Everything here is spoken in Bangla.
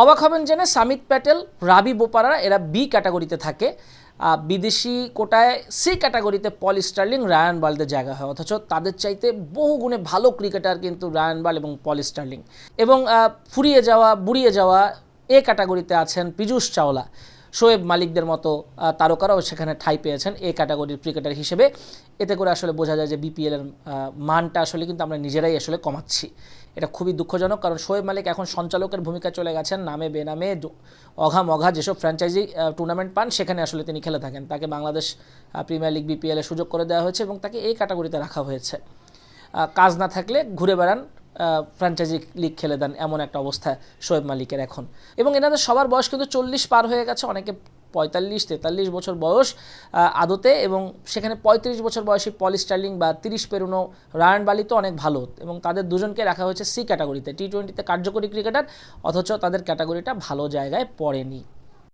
অবাক হবেন জেনে সামিত প্যাটেল, রাবি বোপারা এরা বি ক্যাটাগরিতে থাকে। বিদেশি কোটায় সি ক্যাটাগরিতে পল স্টার্লিং, রায়ান বালদের জায়গা হয়। অথচ তাদের চাইতে বহু গুণে ভালো ক্রিকেটার কিন্তু রায়ান বাল এবং পল স্টার্লিং। এবং ফুরিয়ে যাওয়া, বুড়িয়ে যাওয়া এ ক্যাটাগরিতে আছেন পীযূষ চাওলা। শোয়েব মালিকদের মতো তারকারাও সেখানে ঠাঁই পেয়েছেন এ ক্যাটাগরির ক্রিকেটার হিসেবে। এতে করে আসলে বোঝা যায় যে বিপিএলের মানটা আসলে কিন্তু আমরা নিজেরাই আসলে কমাচ্ছি। এটা খুবই দুঃখজনক কারণ শোয়েব মালিক এখন সঞ্চালকের ভূমিকা চলে গেছেন নামে বেনামে অঘা মঘা যেসব ফ্র্যাঞ্চাইজি টুর্নামেন্ট পান, সেখানে আসলে তিনি খেলে থাকেন। তাকে বাংলাদেশ প্রিমিয়ার লিগ বিপিএলে সুযোগ করে দেওয়া হয়েছে এবং তাকে এই ক্যাটাগরিতে রাখা হয়েছে। কাজ না থাকলে ঘুরে বেড়ান ফ্র্যাঞ্চাইজি লিগ খেলে দেন এমন একটা অবস্থা শোয়েব মালিকের এখন। এবং এনাদের সবার বয়স কিন্তু চল্লিশ পার হয়ে গেছে, অনেকে পঁয়তাল্লিশ, তেতাল্লিশ বছর বয়স আদতে এবং সেখানে পঁয়ত্রিশ বছর বয়সী পলি স্টার্লিং বা তিরিশ পেরুনো রায়ন বালি তো অনেক ভালো এবং তাদের দুজনকে রাখা হয়েছে সি ক্যাটাগরিতে, টি টোয়েন্টিতে কার্যকরী ক্রিকেটার, অথচ তাদের ক্যাটাগরিটা ভালো জায়গায় পড়েনি।